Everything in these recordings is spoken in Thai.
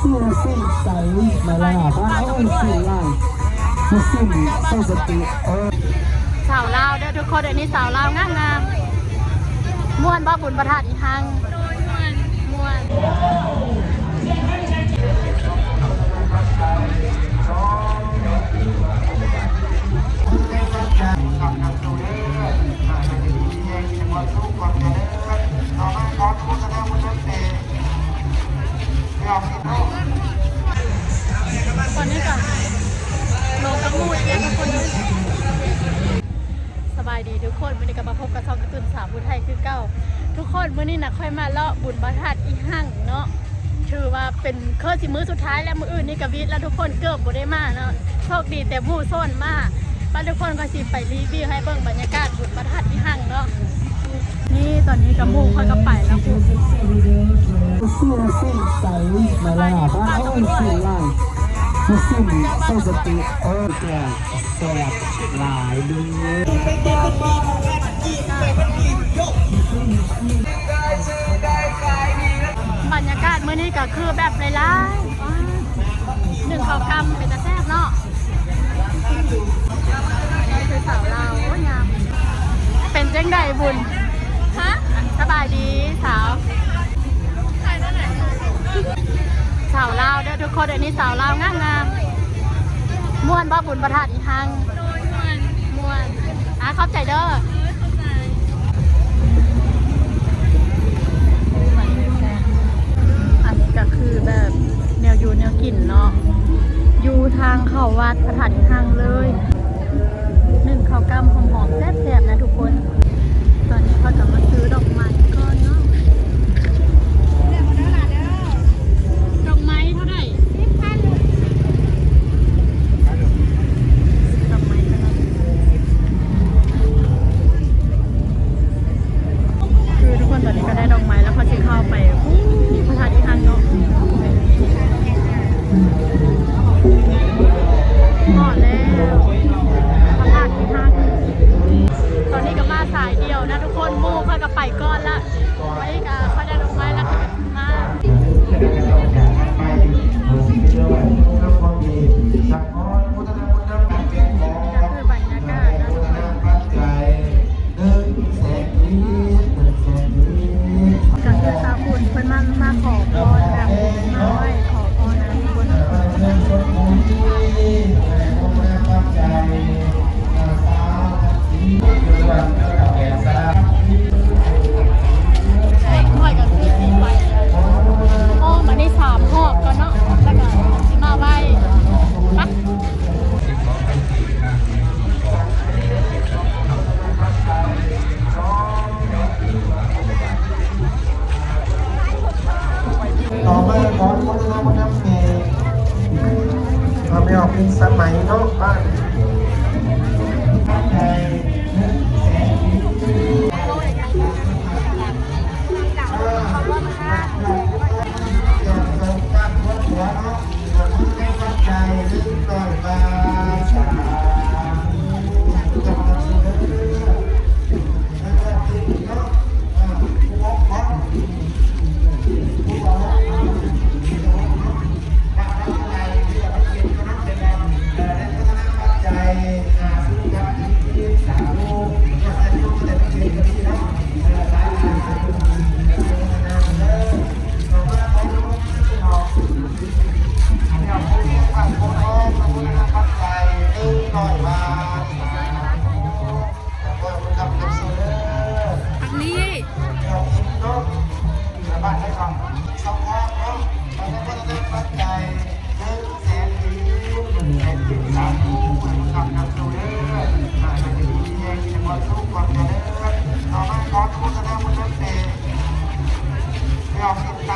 สู้สิ้นใสมาลาพระอ้นสิ้นล่างสู้สิ้นสู้สติเออสาวลาวเด้อทุกคนเดี๋ยวนี้สาวลาวงามงามม่วนบ่บุญประทาดอีหังม่วนม่วน ตอนนี้ก่อนลกมูดเนี่ยทุกคน สบายดีทุกคนวันนี้ก็มาพบกับช่องการ์ตูนสาวผู้ไทยคือเก้า ทุกคนวันนี้นะค่อยมาเลาะบุญประทัดอีหั่งเนาะถือว่าเป็นเครื่องสิมือสุดท้ายแล้วมืออื่นนี่กับวิทย์แล้วทุกคนเกือบบ่ได้มาเนาะโชคดีแต่มู่ส้นมากบ้าทุกคนก็สิไปรีวิวให้เบิ่งบรรยากาศบุญประทัดอีหั่งเนาะนี่ตอนนี้กับมู่ค่อยก็ไปแล้วคุ ณสู้สิ้นใสมาลาพระอ้นสิ้นล่างสู้สิ้นสู้สติเออแก่แสบหลายดึงบรรยากาศเมื้อนี้ก็คือแบบหลายๆว้หนึ่งข้าวกำเป็นตะแซ่บเนาะคือสาวลาโอ้ยงามเป็นเจ้งใดบุญ ฮะ สบายดีสาว เดี๋ยวนี้สาวลาวงามงามๆม่วนบ่บุญประทาดอีหังม่วนม่วนอะเข้าใจเด้ออันนี้ก็คือแบบแนวอยู่แนวกินเนาะอยู่ทางเข้าวัดประทาดอีหังเลยหนึ่งข้าวกำหอมๆแซ่บๆนะทุกคน ตอนนี้เขาจะมาซื้อดอกไม้ นะทุกคนหมู่ค่อยก็ไปก่อนละ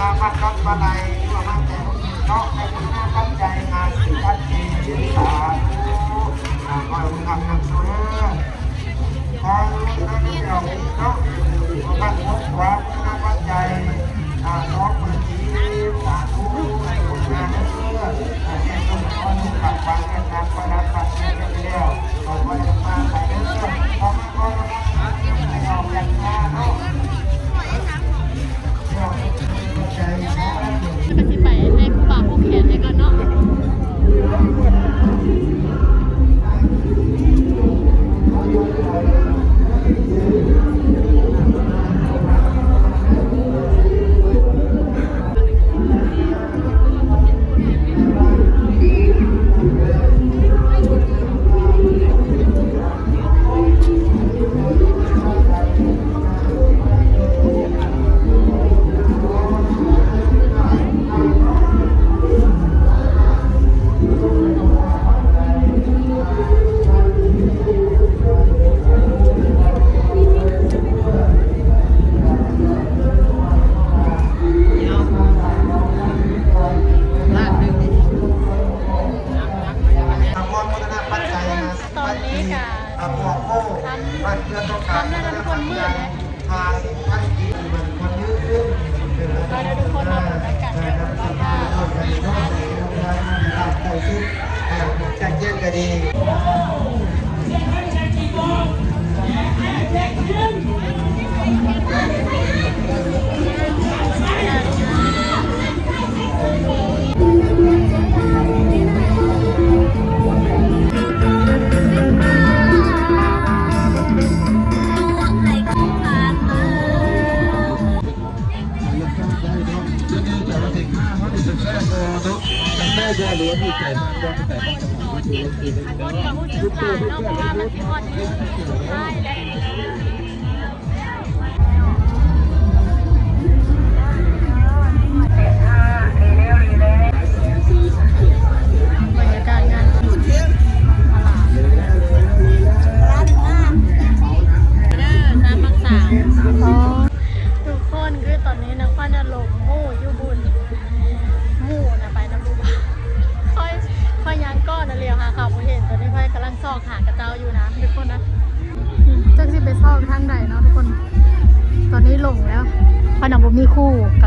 าพักกัปนัยประมาณแต่นอกให้คุณงามตั้งใจงานสิทัศน์จีจิตสาธุนำมาคุณงามนำเสนอทางนี้ก็มีเราเนาะประมาณหกความคุณงามตั้งใจน้อง คนกับผู้สื่อข่าวเนาะเพราะว่ามันสิฮอดมือใช่และ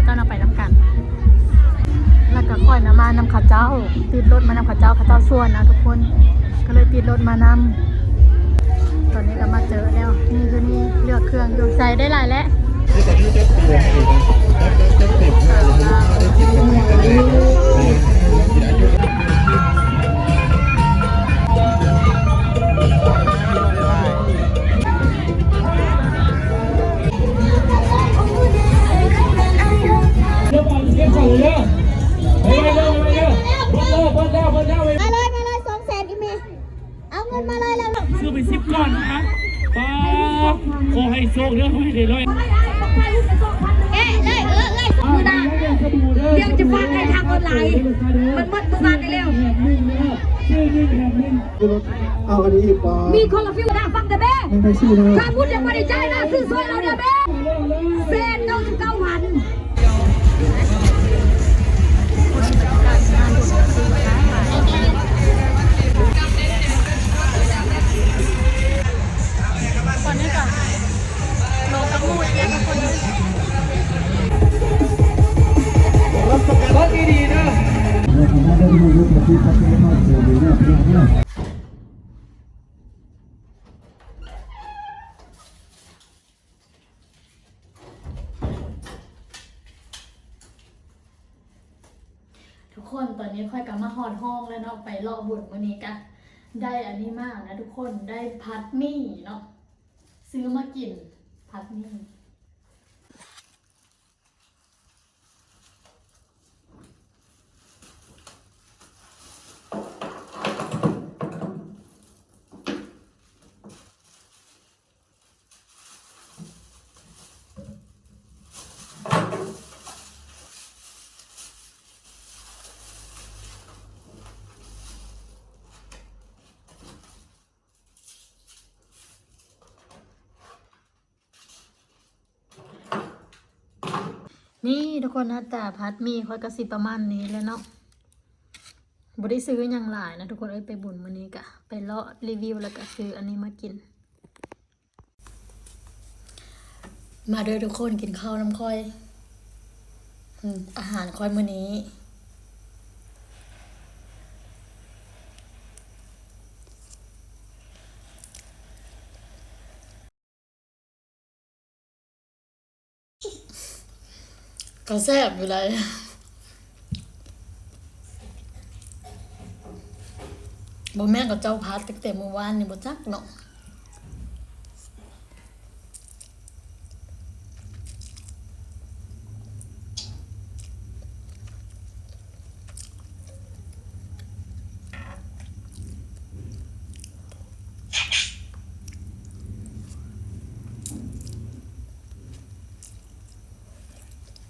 เจ้านำไปนำกัน แล้วก็ค่อยนำมานำข้าเจ้า ติดรถมานำข้าเจ้าข้าเจ้าส่วนนะทุกคน ก็เลยติดรถมานำตอนนี้ก็มาเจอแล้ว นี่คือนี่เลือกเครื่องอยู่ใส่ได้หลายแล้วมา โชคเด้อให้ได้ร้อยแกะเลยเออเลยมือดาเดี๋ยวจะฟังให้ทางออนไลน์มันหมดประมาณได้แล้วเอาอันนี้อีกปอมีคนละฟิวดาฟังแต่แม่ไม่ได้ชื่อนะถ้าพูดยังไม่ได้ใจนะซื้อสวยเราเนี่ยแม่แสนเก้าสิบเก้า ทุกคนตอนนี้ค่อยกลับมาหอดห้องแล้วเนาะไปรอบุญวันนี้กันได้อันนี้มากนะทุกคนได้พัดมี่เนาะซื้อมากินพัดมี่ นี่ทุกคนนะแต่พัดมีคอยกระสิประมาณนี้เลยเนาะบ่ได้ซื้ออย่างหลายนะทุกคนเอ้ยไปบุญวันนี้กะ ไปเลาะรีวิวแล้วก็ซื้ออันนี้มากิน มาเด้อทุกคนกินข้าวน้ำค่อยอืมอาหารค่อยมื้อนี้ ก็แซ่บอยู่เลยบ่แม่กับเจ้าพัดตั้งแต่เมื่อวานนี่บ่จักเนาะ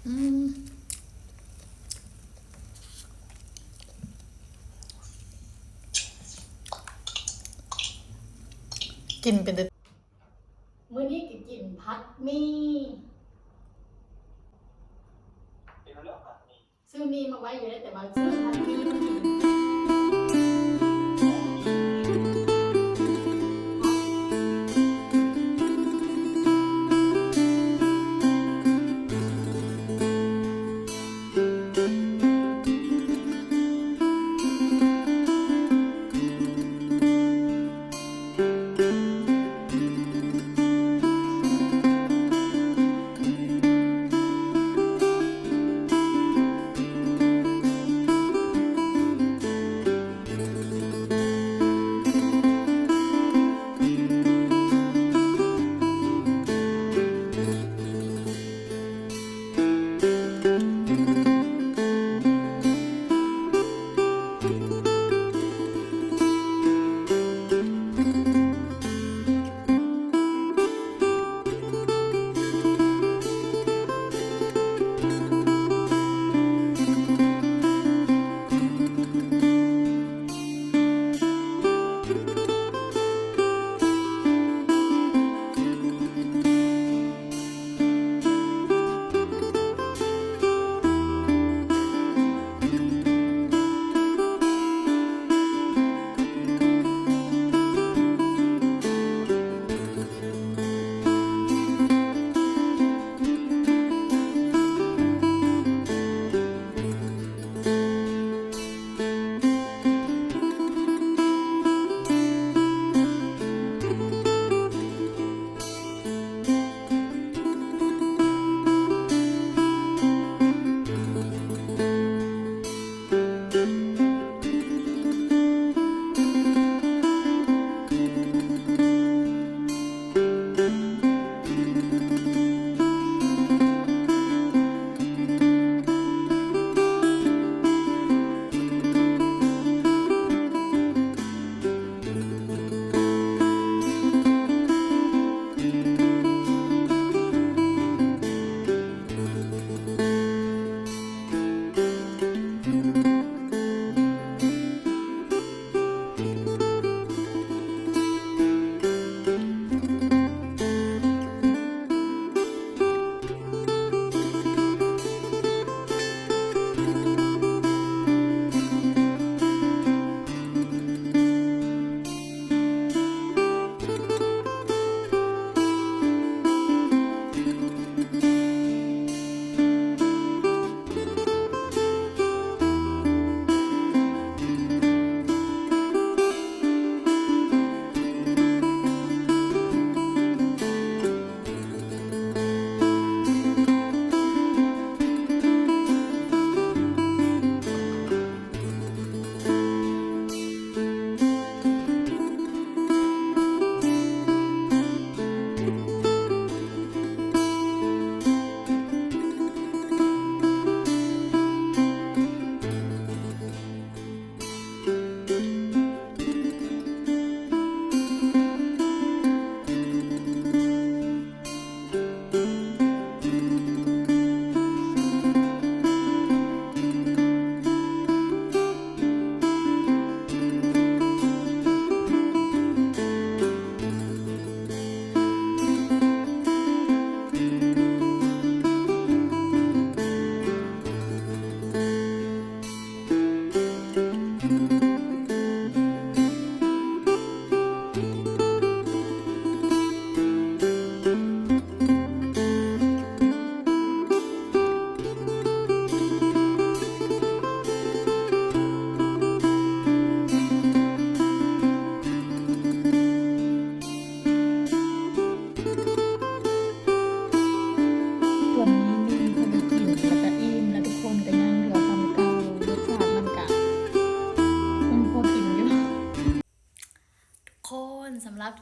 อืม กินเป็นแต่มื้อนี้ก็กินพัดหมีซื้อมีมาไว้อยู่แล้วแต่ว่าซื้อพัดหมี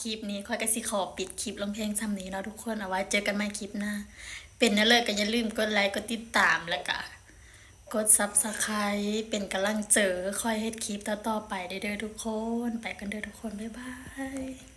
คลิปนี้ค่อยกสิขอปิดคลิปลงเพลงซ้ำนี้เนาะทุกคนเอาไว้เจอกันใหม่คลิปหน้า เป็นนะเลยก็อย่าลืมกดไลค์กดติดตามแล้วก็กดซับสไครป์เป็นกำลังเจอค่อยเฮ็ดคลิปต่อๆไปเด้อๆทุกคน ไปกันเด้อทุกคน บ๊ายบาย